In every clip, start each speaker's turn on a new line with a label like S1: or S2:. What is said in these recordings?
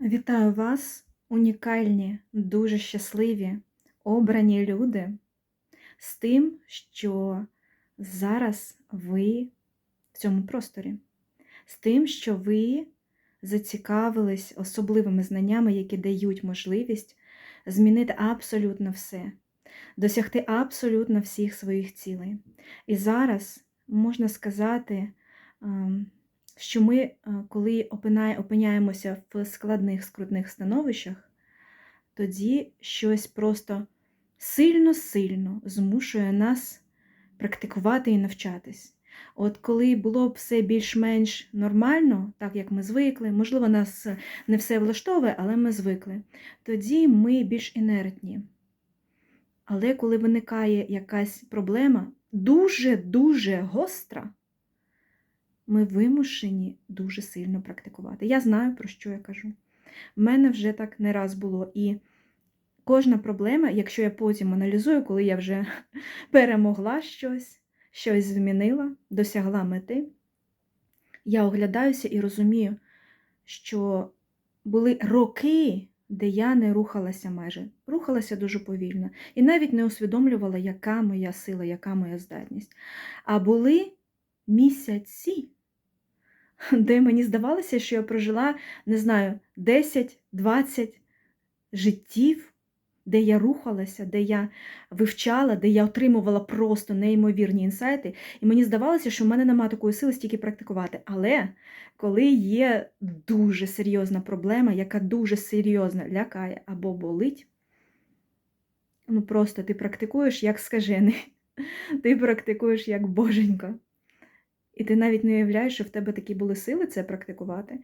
S1: Вітаю вас, унікальні, дуже щасливі, обрані люди, з тим, що зараз ви в цьому просторі, з тим, що ви зацікавились особливими знаннями, які дають можливість змінити абсолютно все, досягти абсолютно всіх своїх цілей. І зараз можна сказати, ем, що ми, е, коли опиняємося в складних, скрутних становищах, тоді щось просто сильно-сильно змушує нас практикувати і навчатись. От коли було б все більш-менш нормально, так як ми звикли, можливо, нас не все влаштовує, але ми звикли, тоді ми більш інертні. Але коли виникає якась проблема дуже-дуже гостра, ми вимушені дуже сильно практикувати. Я знаю, про що я кажу. В мене вже так не раз було. І кожна проблема, якщо я потім аналізую, коли я вже перемогла щось, щось змінила, досягла мети, я оглядаюся і розумію, що були роки, де я не рухалася майже, рухалася дуже повільно. І навіть не усвідомлювала, яка моя сила, яка моя здатність. А були місяці, де мені здавалося, що я прожила, не знаю, 10-20 життів, де я рухалася, де я вивчала, де я отримувала просто неймовірні інсайти. І мені здавалося, що в мене немає такої сили стільки практикувати. Але коли є дуже серйозна проблема, яка дуже серйозно лякає або болить, ну просто ти практикуєш як скажений, ти практикуєш як боженька. І ти навіть не уявляєш, що в тебе такі були сили це практикувати.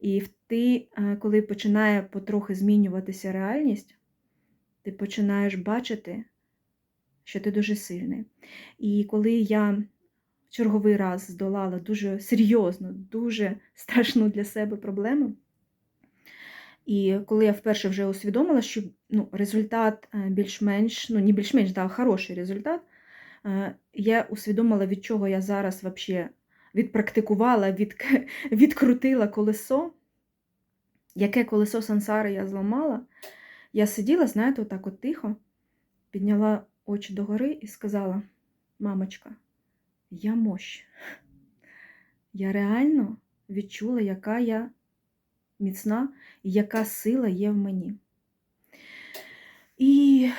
S1: І ти, е, коли починає потрохи змінюватися реальність, ти починаєш бачити, що ти дуже сильний. І коли я в черговий раз здолала дуже серйозну, дуже страшну для себе проблему, і коли я вперше вже усвідомила, що ну, результат е, більш-менш, ну не більш-менш, да, хороший результат, я усвідомила, від чого я зараз вообще відпрактикувала, від, відкрутила колесо, яке колесо сансари я зламала. Я сиділа, знаєте, отак от тихо, підняла очі догори і сказала: мамочка, я мощ. Я реально відчула, яка я міцна і яка сила є в мені. І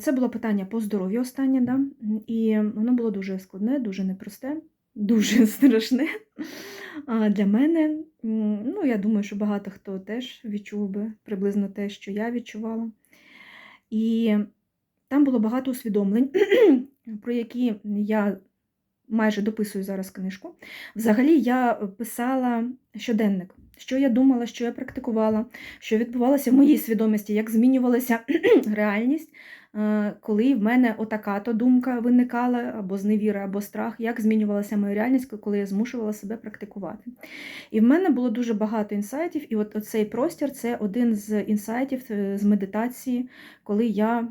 S1: це було питання по здоров'ю останнє, да? і воно було дуже складне, дуже непросте, дуже страшне для мене. Ну, я думаю, що багато хто теж відчув би приблизно те, що я відчувала. І там було багато усвідомлень, про які я майже дописую зараз книжку. Взагалі, я писала щоденник, що я думала, що я практикувала, що відбувалося в моїй свідомості, як змінювалася реальність, коли в мене отака то думка виникала, або зневіра, або страх, як змінювалася моя реальність, коли я змушувала себе практикувати. І в мене було дуже багато інсайтів, і от цей простір це один з інсайтів е, з медитації, коли я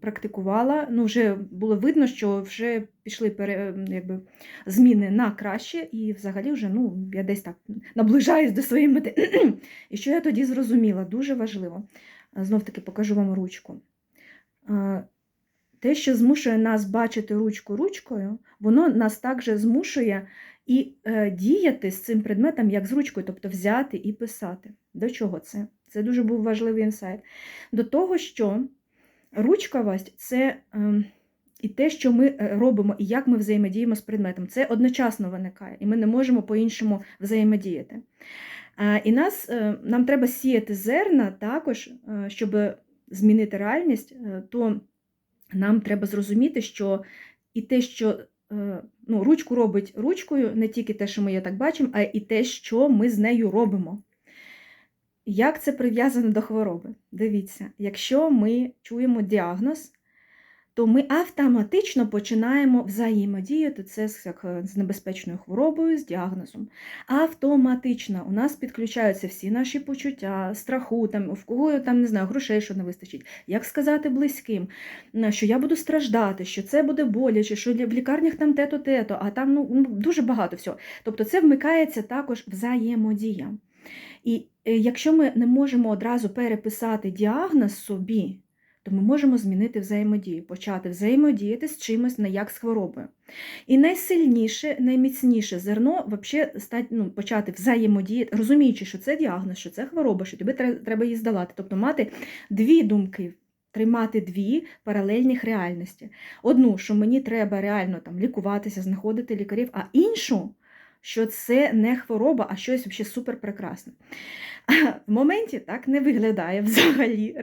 S1: практикувала. Ну, вже було видно, що вже пішли пере, якби, зміни на краще, і взагалі вже ну, я десь так наближаюсь до своєї мети. І що я тоді зрозуміла, дуже важливо. Знов таки покажу вам ручку. Те, що змушує нас бачити ручку ручкою, воно нас також змушує і е, діяти з цим предметом як з ручкою, тобто взяти і писати. До чого це? Це дуже був важливий інсайт. До того, що ручковість це е, і те, що ми е, робимо, і як ми взаємодіємо з предметом, це одночасно виникає, і ми не можемо по-іншому взаємодіяти. І нас, е, нам треба сіяти зерна також, щоб змінити реальність, е, то нам треба зрозуміти, що і те, що е, ну, ручку робить ручкою, не тільки те, що ми її так бачимо, а і те, що ми з нею робимо. Як це прив'язано до хвороби? Дивіться, якщо ми чуємо діагноз, то ми автоматично починаємо взаємодіяти це е, з небезпечною хворобою, з діагнозом. Автоматично у нас підключаються всі наші почуття, страху, там, в кого там, не знаю, грошей, що не вистачить, як сказати близьким, що я буду страждати, що це буде боляче, що в лікарнях там те-то, те-то, а там ну, ну, дуже багато всього. Тобто це вмикається також взаємодія. І е, якщо ми не можемо одразу переписати діагноз собі, то ми можемо змінити взаємодію, почати взаємодіяти з чимось не як з хворобою. І найсильніше, найміцніше зерно вообще стать, ну, почати взаємодіяти, розуміючи, що це діагноз, що це хвороба, що тобі тре- треба її здолати. Тобто мати дві думки. Тримати дві паралельних реальності. Одну, що мені треба реально там лікуватися, знаходити лікарів, а іншу, що це не хвороба, а щось взагалі супер прекрасне. В моменті так не виглядає взагалі.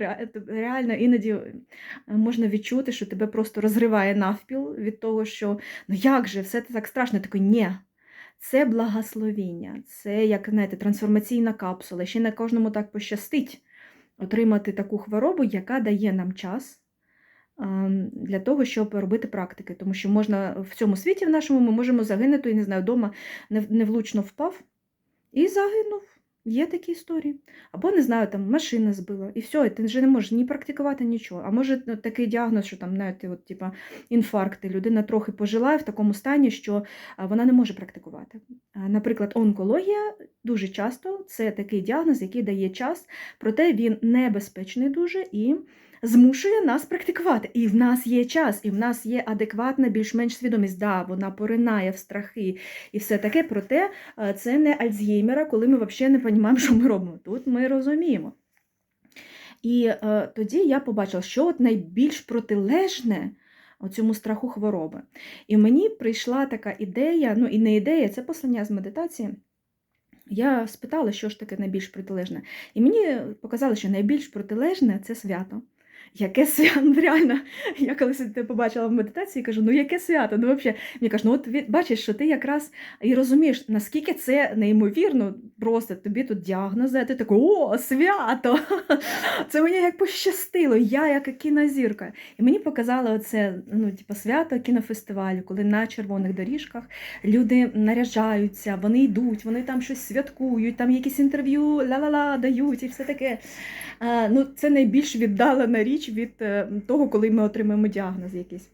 S1: Реально іноді е, можна відчути, що тебе просто розриває навпіл від того, що ну як же, все це так страшно. Такий, ні. Це благословіння, це як знаєте, трансформаційна капсула. Ще не кожному так пощастить отримати таку хворобу, яка дає нам час для того, щоб робити практики. Тому що можна в цьому світі в нашому ми можемо загинути, і не знаю, вдома невлучно впав і загинув. Є такі історії. Або, не знаю, там машина збила, і все, і ти вже не можеш ні практикувати нічого. А може ну, такий діагноз, що там, знаєте, от, типа, інфаркт, і людина трохи пожила в такому стані, що вона не може практикувати. Наприклад, онкологія дуже часто це такий діагноз, який дає час, проте він небезпечний дуже і змушує нас практикувати. І в нас є час, і в нас є адекватна, більш-менш свідомість. Да, вона поринає в страхи і все таке, проте е, це не Альцгеймера, коли ми взагалі не розуміємо, що ми робимо. Тут ми розуміємо. І е, тоді я побачила, що от найбільш протилежне цьому страху хвороби. І мені прийшла така ідея, ну і не ідея, це послання з медитації. Я спитала, що ж таке найбільш протилежне. І мені показали, що найбільш протилежне це свято. Яке свято? Реально, я колись це побачила в медитації кажу, ну яке свято? Ну, взагалі, мені кажуть, ну от бачиш, що ти якраз і розумієш, наскільки це неймовірно, просто тобі тут діагнози, а ти такий, о, свято! Це мені як пощастило, я як кінозірка. І мені показали оце ну, типу, свято кінофестивалю, коли на червоних доріжках люди наряжаються, вони йдуть, вони там щось святкують, там якісь інтерв'ю ла-ла-ла дають і все таке. А, ну, це найбільш віддалена річ від е, того, коли ми отримаємо діагноз якийсь.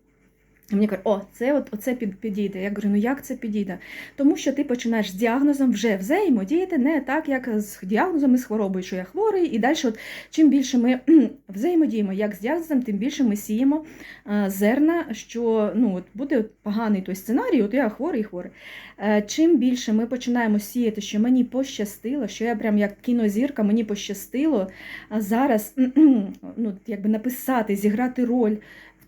S1: І Мені кажуть, о, це от оце підійде. Я говорю, ну як це підійде? Тому що ти починаєш з діагнозом вже взаємодіяти не так, як з діагнозом і з хворобою, що я хворий, і далі, от, чим більше ми взаємодіємо як з діагнозом, тим більше ми сіємо е, зерна, що ну, от буде поганий той сценарій, от я хворий, хворий. Е, Чим більше ми починаємо сіяти, що мені пощастило, що я прям як кінозірка, мені пощастило зараз ну, якби написати, зіграти роль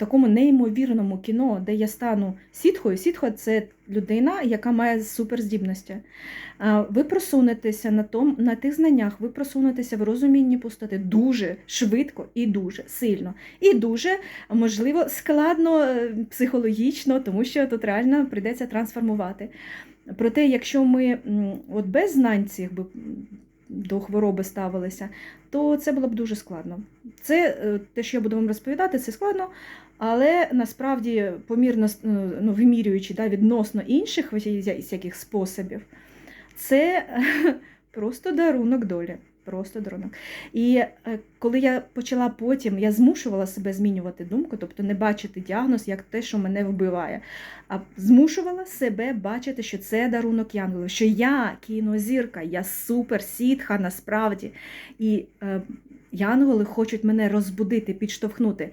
S1: такому неймовірному кіно, де я стану сітхою. Сітхо це людина, яка має суперздібності. Ви просунетеся на, том, на тих знаннях, ви просунетеся в розумінні пустоти дуже швидко і дуже сильно. І дуже, можливо, складно е, психологічно, тому що тут реально прийдеться трансформувати. Проте, якщо ми от без знань цих до хвороби ставилися, то це було б дуже складно. Це е, те, що я буду вам розповідати, це складно, але насправді помірно е, ну, вимірюючи да, відносно інших всяких способів, це просто дарунок долі. Просто дарунок. І е, коли я почала потім, я змушувала себе змінювати думку, тобто не бачити діагноз як те, що мене вбиває, а змушувала себе бачити, що це дарунок янголів, що я кінозірка, я супер сітха насправді. І е, янголи хочуть мене розбудити, підштовхнути.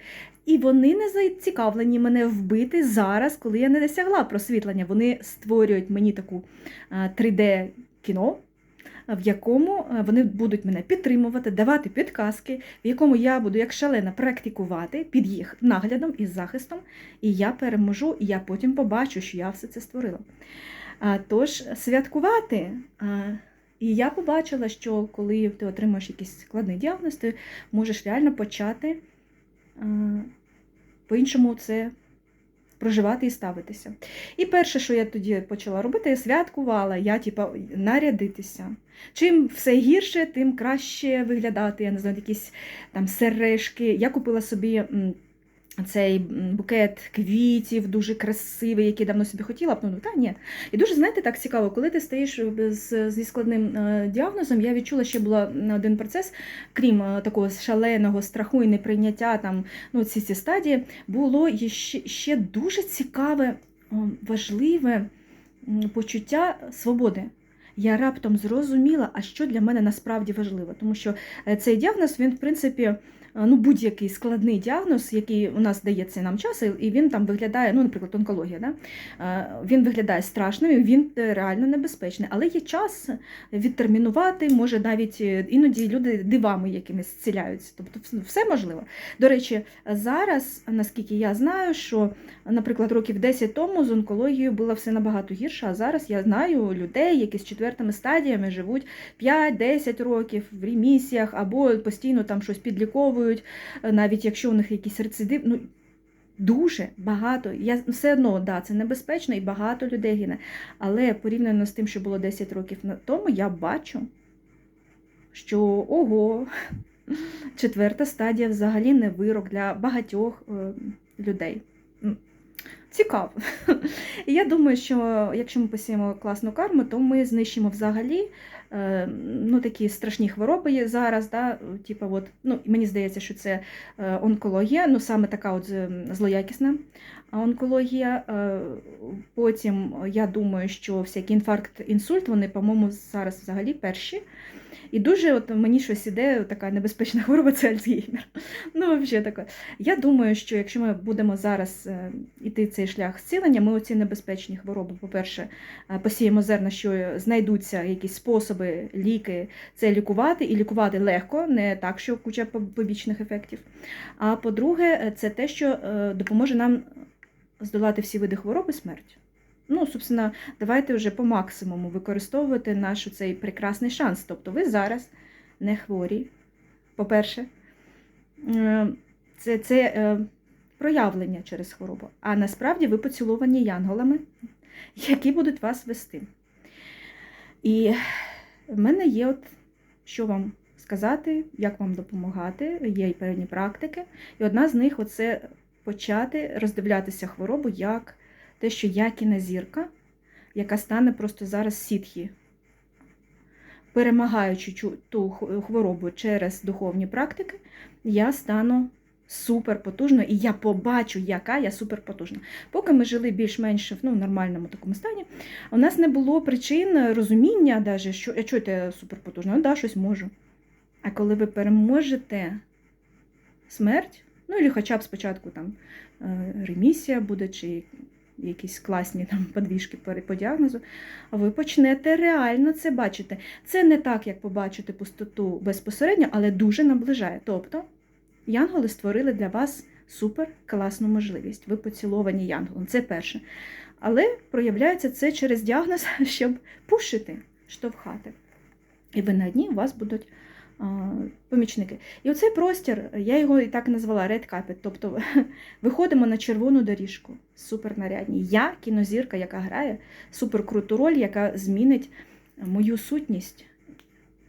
S1: І вони не зацікавлені мене вбити зараз, коли я не досягла просвітлення. Вони створюють мені таку 3D кіно. В якому е, вони будуть мене підтримувати, давати підказки, в якому я буду як шалена практикувати під їх наглядом і захистом, і я переможу, і я потім побачу, що я все це створила. Тож святкувати. І я побачила, що коли ти отримаєш якийсь складний діагноз, ти можеш реально почати по-іншому це проживати і ставитися. І перше, що я тоді почала робити, я святкувала, я типа нарядитися. Чим все гірше, тим краще виглядати. Я не знаю, якісь там сережки. Я купила собі цей букет квітів, дуже красивий, який давно собі хотіла. Ну, та ні. І дуже, знаєте, так цікаво, коли ти стоїш з, зі складним е, діагнозом, я відчула, що була на один процес, крім е, такого шаленого страху і неприйняття, там, ну, ці ці стадії, було ще, ще дуже цікаве, важливе почуття свободи. я раптом зрозуміла, а що для мене насправді важливо. Тому що е, цей діагноз, він, в принципі, е, ну, будь-який складний діагноз, який у нас дається нам час, і він там виглядає, ну, наприклад, онкологія, да? Е, він виглядає страшним, він е, реально небезпечний. Але є час відтермінувати, може навіть е, іноді люди дивами якимись зціляються. Тобто все можливо. До речі, зараз, наскільки я знаю, що, наприклад, років 10 тому з онкологією було все набагато гірше, а зараз я знаю людей, які з четвертими стадіями живуть 5-10 років в ремісіях або постійно там щось підліковують, е, навіть якщо у них якісь рецидив. Ну, Дуже багато. Я все одно, да, це небезпечно і багато людей гине. Але порівняно з тим, що було 10 років на- тому, я бачу, що ого, четверта стадія взагалі не вирок для багатьох е, людей. Цікаво. Я думаю, що якщо ми посіємо класну карму, то ми знищимо взагалі е, ну, такі страшні хвороби є зараз. Да? Типа, от, ну, мені здається, що це е, онкологія, ну саме така от злоякісна онкологія. Е, Потім я думаю, що всякий інфаркт, інсульт, вони, по-моєму, зараз взагалі перші. І дуже от мені щось іде, така небезпечна хвороба це Альцгеймер. Ну, взагалі таке. Я думаю, що якщо ми будемо зараз е, іти цей шлях зцілення, ми оці небезпечні хвороби, по-перше, е, посіємо зерна, що знайдуться якісь способи, ліки це лікувати, і лікувати легко, не так, що куча побічних ефектів. А по-друге, е, це те, що допоможе нам здолати всі види хвороб і смерть. Ну, собственно, давайте вже по максимуму використовувати наш цей прекрасний шанс. Тобто ви зараз не хворі, по-перше, Е, це, це е, проявлення через хворобу. А насправді ви поціловані янголами, які будуть вас вести. І в мене є, от, що вам сказати, як вам допомагати, є й певні практики. І одна з них це почати роздивлятися хворобу як те, що я кінезірка, яка стане просто зараз сітхі. Перемагаючи ту хворобу через духовні практики, я стану суперпотужною, і я побачу, яка я суперпотужна. Поки ми жили більш-менш в ну, нормальному такому стані, у нас не було причин розуміння, даже, що я чую, я суперпотужна, ну да, щось можу. А коли ви переможете смерть, ну і хоча б спочатку там е, ремісія буде, чи якісь класні там подвіжки по, діагнозу, ви почнете реально це бачити. Це не так, як побачити пустоту безпосередньо, але дуже наближає. Тобто, янголи створили для вас супер класну можливість. Ви поціловані янголом. Це перше. Але проявляється це через діагноз, щоб пушити, штовхати. І ви на дні у вас будуть а, помічники. І оцей простір, я його і так назвала Red Carpet, тобто виходимо на червону доріжку, супернарядні. Я кінозірка, яка грає суперкруту роль, яка змінить мою сутність.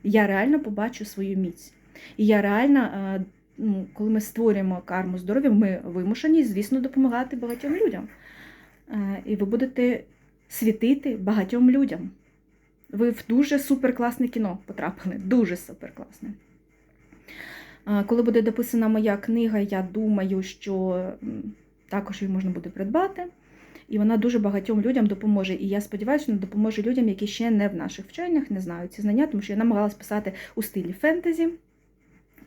S1: Я реально побачу свою міць. І я реально, е, ну, коли ми створюємо карму здоров'я, ми вимушені, звісно, допомагати багатьом людям. Е, І ви будете світити багатьом людям. Ви в дуже суперкласне кіно потрапили. Дуже суперкласне. Коли буде дописана моя книга, я думаю, що також її можна буде придбати. І вона дуже багатьом людям допоможе. І я сподіваюся, що вона допоможе людям, які ще не в наших вченнях, не знають ці знання, тому що я намагалась писати у стилі фентезі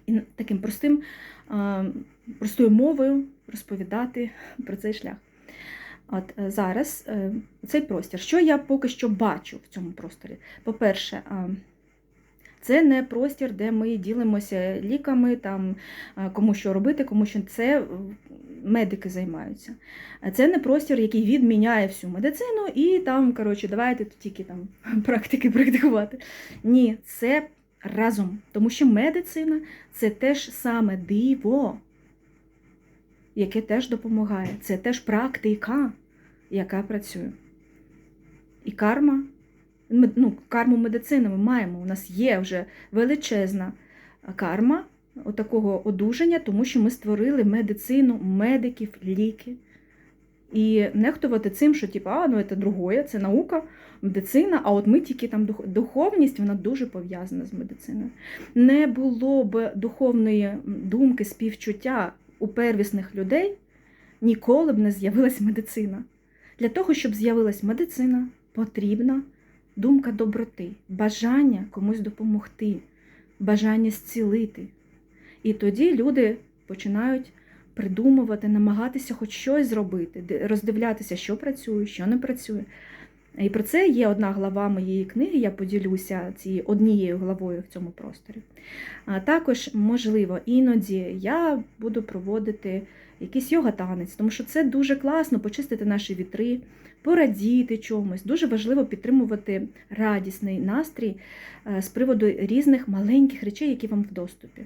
S1: і таким простим, простою мовою розповідати про цей шлях. От е, зараз е, цей простір. Що я поки що бачу в цьому просторі? По-перше, це не простір, де ми ділимося ліками, там, кому що робити, кому що це е, медики займаються. Це не простір, який відміняє всю медицину, і там, коротше, давайте тільки там практики практикувати. Ні, це разом. Тому що медицина це теж саме диво яке теж допомагає. Це теж практика, яка працює. І карма, ну, карму медицини ми маємо. У нас є вже величезна карма такого одужання, тому що ми створили медицину, медиків, ліки. І нехтувати цим, що типу, а, ну це другое, це наука, медицина, а от ми тільки там дух- духовність, вона дуже пов'язана з медициною. Не було б духовної думки, співчуття у первісних людей, ніколи б не з'явилась медицина. Для того, щоб з'явилась медицина, потрібна думка доброти, бажання комусь допомогти, бажання зцілити. І тоді люди починають придумувати, намагатися хоч щось зробити, роздивлятися, що працює, що не працює. І про це є одна глава моєї книги, я поділюся цією однією главою в цьому просторі. Також, можливо, іноді я буду проводити якийсь йога-танець, тому що це дуже класно почистити наші вітри, порадіти чомусь. Дуже важливо підтримувати радісний настрій е, з приводу різних маленьких речей, які вам в доступі.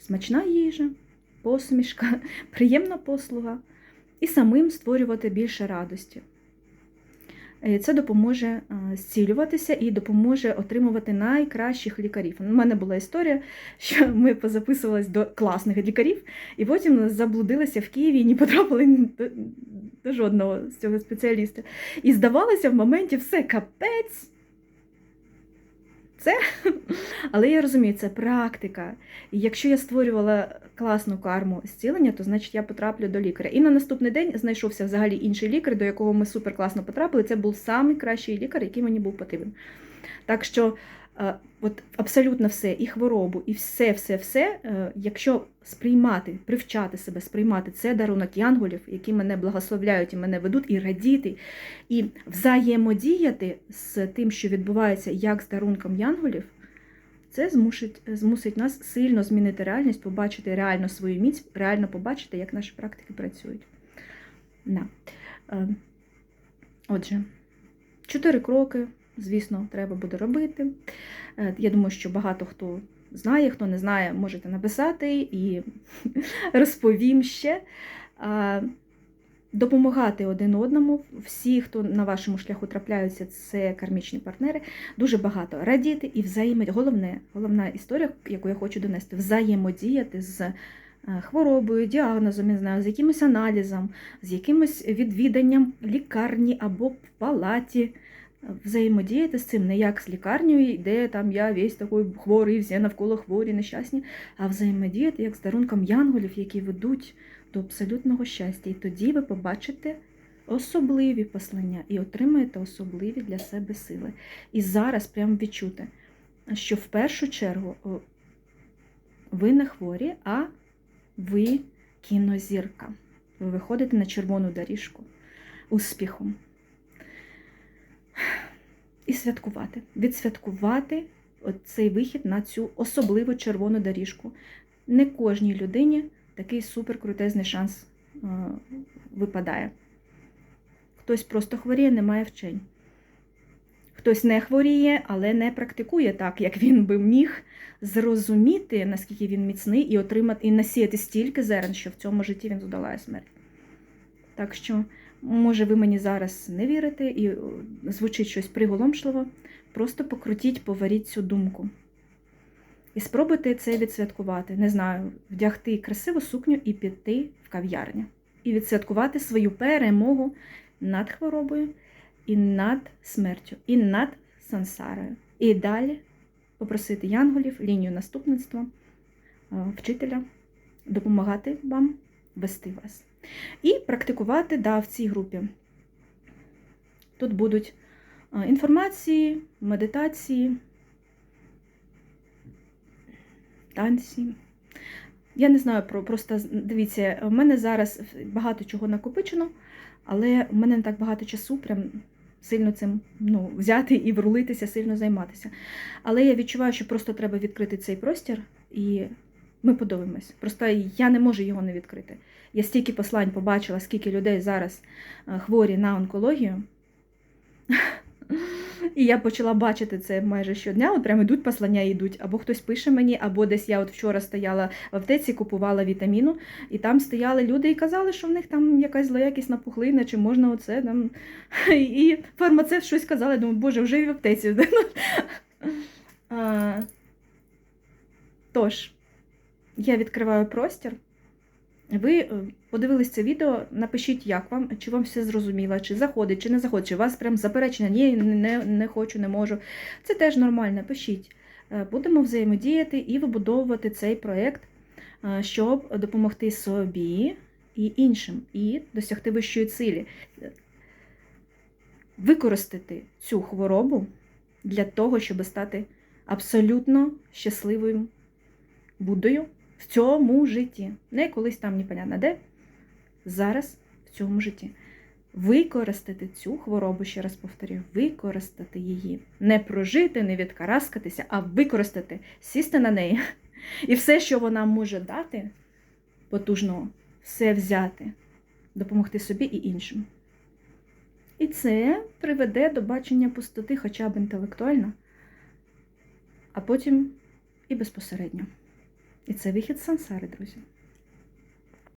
S1: Смачна їжа, посмішка, приємна послуга і самим створювати більше радості. Е, Це допоможе е, зцілюватися і допоможе отримувати найкращих лікарів. У мене була історія, що ми позаписувались до класних лікарів, і потім заблудилися в Києві і не потрапили до, до жодного з цього спеціаліста. І здавалося, в моменті все капець. Це, але я розумію, це практика. І якщо я створювала класну карму зцілення, то значить я потраплю до лікаря. І на наступний день знайшовся взагалі інший лікар, до якого ми супер класно потрапили. Це був самий кращий лікар, який мені був потрібен. Так що от абсолютно все, і хворобу, і все, все, все, е, якщо сприймати, привчати себе, сприймати це дарунок янголів, які мене благословляють і мене ведуть, і радіти, і взаємодіяти з тим, що відбувається як з дарунком янголів, це змусить, змусить нас сильно змінити реальність, побачити реально свою міць, реально побачити, як наші практики працюють. Да. Е, Отже, чотири кроки, звісно, треба буде робити. Е, Я думаю, що багато хто знає, хто не знає, можете написати і розповім ще. Е, Допомагати один одному. Всі, хто на вашому шляху трапляються, це кармічні партнери. Дуже багато радіти і взаємодіяти. Головне, головна історія, яку я хочу донести, взаємодіяти з е, хворобою, діагнозом, я знаю, з якимось аналізом, з якимось відвіданням лікарні або в палаті. Взаємодіяти з цим не як з лікарнею, де там я весь такий хворий, всі навколо хворі, нещасні, а взаємодіяти як з дарунком янголів, які ведуть до абсолютного щастя. І тоді ви побачите особливі послання і отримаєте особливі для себе сили. І зараз прямо відчути, що в першу чергу ви не хворі, а ви кінозірка. Ви виходите на червону доріжку успіхом. І святкувати. Відсвяткувати цей вихід на цю особливу червону доріжку. Не кожній людині такий суперкрутезний шанс е, випадає. Хтось просто хворіє, не має вчень. Хтось не хворіє, але не практикує так, як він би міг зрозуміти, наскільки він міцний, і отримати, і насіяти стільки зерен, що в цьому житті він здолає смерть. Так що, може, ви мені зараз не вірите і е, звучить щось приголомшливо, просто покрутіть, поваріть цю думку. І спробуйте це відсвяткувати. Не знаю, вдягти красиву сукню і піти в кав'ярню. І відсвяткувати свою перемогу над хворобою, і над смертю, і над сансарою. І далі попросити янголів, лінію наступництва, е, вчителя допомагати вам вести вас. І практикувати да, в цій групі. Тут будуть е, інформації, медитації танці. Я не знаю про просто дивіться, в мене зараз багато чого накопичено, але в мене не так багато часу, прям сильно цим ну, взяти і врулитися, сильно займатися. Але я відчуваю, що просто треба відкрити цей простір, і ми подивимось. Просто я не можу його не відкрити. Я стільки послань побачила, скільки людей зараз е, хворі на онкологію. І я почала бачити це майже щодня. От прямо йдуть послання, йдуть. Або хтось пише мені, або десь я от вчора стояла в аптеці, купувала вітаміну, і там стояли люди і казали, що в них там якась злоякісна пухлина, чи можна оце там. І фармацевт щось казали, думаю, боже, вже і в аптеці. Тож, я відкриваю простір. Ви е, подивились це відео, напишіть, як вам, чи вам все зрозуміло, чи заходить, чи не заходить, чи у вас прям заперечення, ні, не, не хочу, не можу. Це теж нормально, пишіть. Е, Будемо взаємодіяти і вибудовувати цей проєкт, е, щоб допомогти собі і іншим, і досягти вищої цілі. використати цю хворобу для того, щоб стати абсолютно щасливою Буддою в цьому житті. Не колись там непонятно де, зараз в цьому житті. Використати цю хворобу, ще раз повторюю, використати її. Не прожити, не відкараскатися, а використати, сісти на неї. І все, що вона може дати потужного, все взяти, допомогти собі і іншим. І це приведе до бачення пустоти хоча б інтелектуально, а потім і безпосередньо. І це вихід з сансари, друзі.